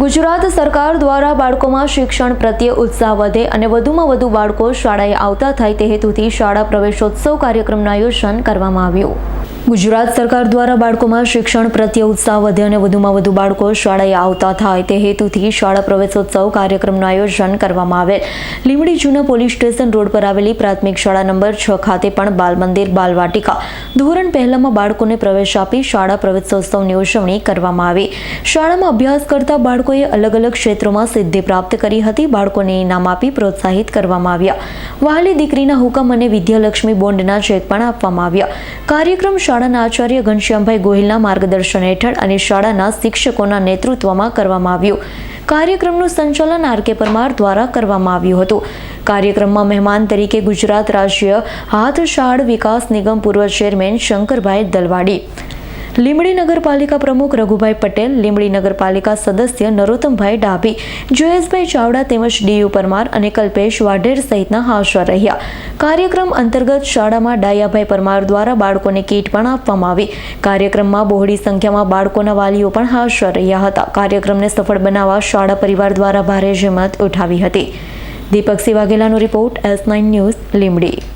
ગુજરાત સરકાર દ્વારા બાળકોમાં શિક્ષણ પ્રત્યે ઉત્સાહ વધે અને વધુમાં વધુ બાળકો શાળાએ આવતા થાય તે હેતુથી શાળા પ્રવેશોત્સવ કાર્યક્રમનું આયોજન કરવામાં આવ્યું. ગુજરાત સરકાર દ્વારા બાળકોમાં શિક્ષણ પ્રત્યે ઉત્સાહ વધે અને વધુમાં વધુ બાળકો શાળાએ આવતા થાય તે હેતુથી શાળા પ્રવેશોત્સવ કાર્યક્રમનું આયોજન કરવામાં આવેલ. લીમડી જૂના પોલીસ સ્ટેશન રોડ પર આવેલી પ્રાથમિક શાળા નંબર છ ખાતે પણ બાલ મંદિર બાલવાટિકા ધોરણ પહેલામાં બાળકોને પ્રવેશ આપી શાળા પ્રવેશોત્સવની ઉજવણી કરવામાં આવી. શાળામાં અભ્યાસ કરતા બાળકોએ અલગ અલગ ક્ષેત્રોમાં સિદ્ધિ પ્રાપ્ત કરી હતી. બાળકોને ઇનામ આપી પ્રોત્સાહિત કરવામાં આવ્યા. વહાલી દીકરીના હુકમ અને વિદ્યાલક્ષ્મી બોન્ડના ચેક પણ આપવામાં આવ્યા. કાર્યક્રમ શાળાના આચાર્ય ઘનશ્યામભાઈ ગોહિલના માર્ગદર્શન હેઠળ અને શાળાના શિક્ષકોના નેતૃત્વમાં કરવામાં આવ્યું. કાર્યક્રમનું સંચાલન આર કે પરમાર દ્વારા કરવામાં આવ્યું હતું. કાર્યક્રમમાં મહેમાન તરીકે ગુજરાત રાજ્ય હાથશાળ વિકાસ નિગમ પૂર્વ ચેરમેન શંકરભાઈ દલવાડી લીંબડી નગરપાલિકા પ્રમુખ રઘુભાઈ પટેલ, લીંબડી નગરપાલિકા સદસ્ય નરોત્તમભાઈ ડાભી, જયેશભાઈ ચાવડા તેમજ ડીયુ પરમાર અને કલ્પેશ વાઢેર સહિતના હાજર રહ્યા. કાર્યક્રમ અંતર્ગત શાળામાં ડાયાભાઈ પરમાર દ્વારા બાળકોને કીટ પણ આપવામાં આવી. કાર્યક્રમમાં બહોળી સંખ્યામાં બાળકોના વાલીઓ પણ હાજર રહ્યા હતા. કાર્યક્રમને સફળ બનાવવા શાળા પરિવાર દ્વારા ભારે જહેમત ઉઠાવી હતી. Deepak વાઘેલાનો report S nine news, Limbdi.